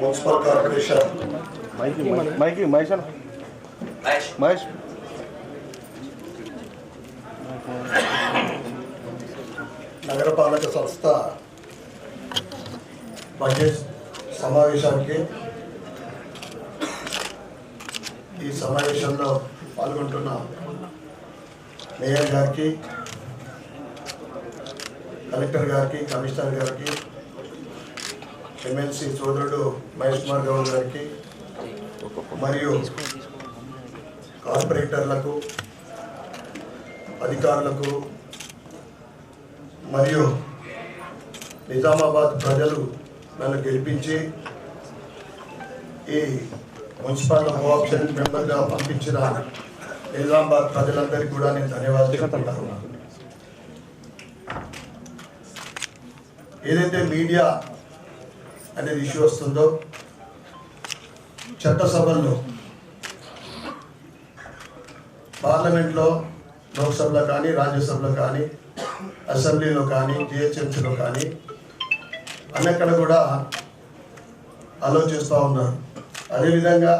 Municipal corporation. మైకి మైకి మహేష్. మహేష్. నగరపాలక సంస్థ బడ్జెట్ సమావేశానికి ఈ సమావేశంలో పాల్గొంటున్న మేయర్ గారికి కలెక్టర్ గారికి కమిషనర్ గారికి ఎమ్మెల్సీ సోదరుడు మహేష్ కుమార్ గౌడ్ గారికి మరియు కార్పొరేటర్లకు అధికారులకు మరియు నిజామాబాద్ ప్రజలు నన్ను గెలిపించి ఈ మున్సిపల్ కోఆప్షన్ మెంబర్గా పంపించిన నిజామాబాద్ ప్రజలందరికీ కూడా నేను ధన్యవాదాలు చెప్తున్నాను. ఏదైతే మీడియా అనేది ఇష్యూ వస్తుందో చట్టసభల్లో పార్లమెంట్లో లోక్సభలో కానీ రాజ్యసభలో కానీ అసెంబ్లీలో కానీ జిహెచ్ఎంసీలో కానీ అన్నక్కడ కూడా ఆలోచిస్తూ ఉన్నారు. అదేవిధంగా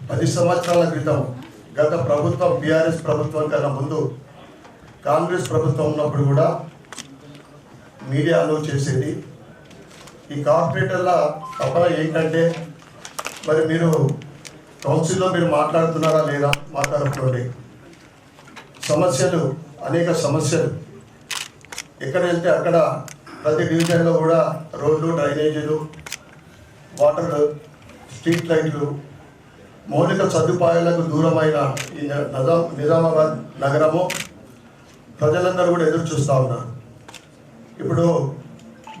పది సంవత్సరాల క్రితం గత ప్రభుత్వం బీఆర్ఎస్ ప్రభుత్వం కన్నా ముందు కాంగ్రెస్ ప్రభుత్వం ఉన్నప్పుడు కూడా మీడియా అలో చేసేది ఈ కార్పొరేటర్ల తపన ఏంటంటే మరి మీరు కౌన్సిల్లో మీరు మాట్లాడుతున్నారా లేదా మాట్లాడుకోండి సమస్యలు అనేక సమస్యలు. ఎక్కడ వెళ్తే అక్కడ ప్రతి డివిజన్లో కూడా రోడ్లు డ్రైనేజీలు వాటర్ స్ట్రీట్ లైట్లు మౌలిక సదుపాయాలకు దూరమైన ఈ నిజాం నిజామాబాద్ నగరము ప్రజలందరూ కూడా ఎదురు చూస్తూ ఉన్నారు. ఇప్పుడు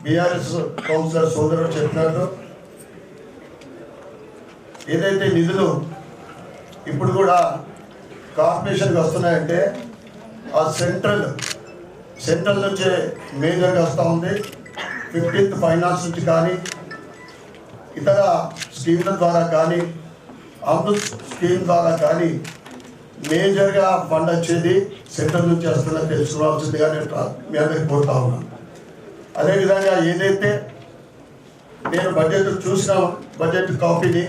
బీఆర్ఎస్ కౌన్సిలర్ సోదరుడు చెప్పినారు ఏదైతే నిధులు ఇప్పుడు కూడా కార్పొరేషన్కి వస్తున్నాయంటే ఆ సెంట్రల్ సెంట్రల్ నుంచే మేజర్గా వస్తూ ఉంది. ఫిఫ్టీన్త్ ఫైనాన్స్ నుంచి కానీ ఇతర స్కీమ్ల ద్వారా కానీ అమృత్ స్కీమ్ ద్వారా కానీ మేజర్గా ఫండ్ వచ్చేది సెంట్రల్ నుంచి వస్తుందని తెలుసుకోవాల్సిందిగా నేను మీ అందరికి కోరుతా ఉన్నాను అదేవిధంగా ఏదైతే నేను బడ్జెట్ చూసిన బడ్జెట్ కాపీని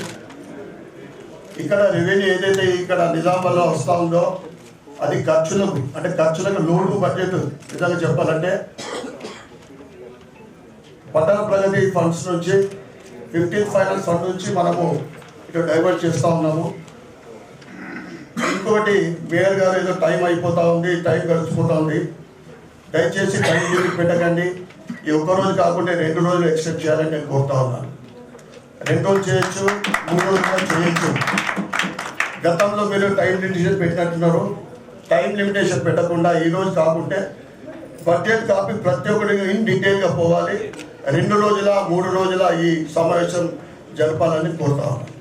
ఇక్కడ రెవెన్యూ ఏదైతే ఇక్కడ నిజామాబాద్లో వస్తూ ఉందో అది ఖర్చులకు అంటే ఖర్చులకు లోటు బడ్జెట్ నిజంగా చెప్పాలంటే పట్టణ ప్రగతి ఫండ్స్ నుంచి ఫిఫ్టీన్ ఫైనాన్స్ ఫండ్ నుంచి మనము ఇటు డైవర్ట్ చేస్తూ ఉన్నాము. ఇంకొకటి మేయర్ గారు ఏదో టైం అయిపోతూ ఉంది టైం గడిచిపోతూ ఉంది. దయచేసి టైం లిమిట్ పెట్టకండి. ఈ ఒక్క రోజు కాకుండా రెండు రోజులు ఎక్స్టెండ్ చేయాలని నేను కోరుతా ఉన్నాను. రెండు రోజులు చేయొచ్చు మూడు రోజులు కూడా చేయొచ్చు. గతంలో మీరు టైం లిమిటేషన్ పెట్టినట్టున్నారు. టైం లిమిటేషన్ పెట్టకుండా ఈ రోజు కాకుంటే బడ్జెట్ కాపీ ప్రతి ఒక్కరికి ఇన్ డీటెయిల్గా పోవాలి. రెండు రోజుల మూడు రోజుల ఈ సమావేశం జరపాలని కోరుతా ఉన్నాను.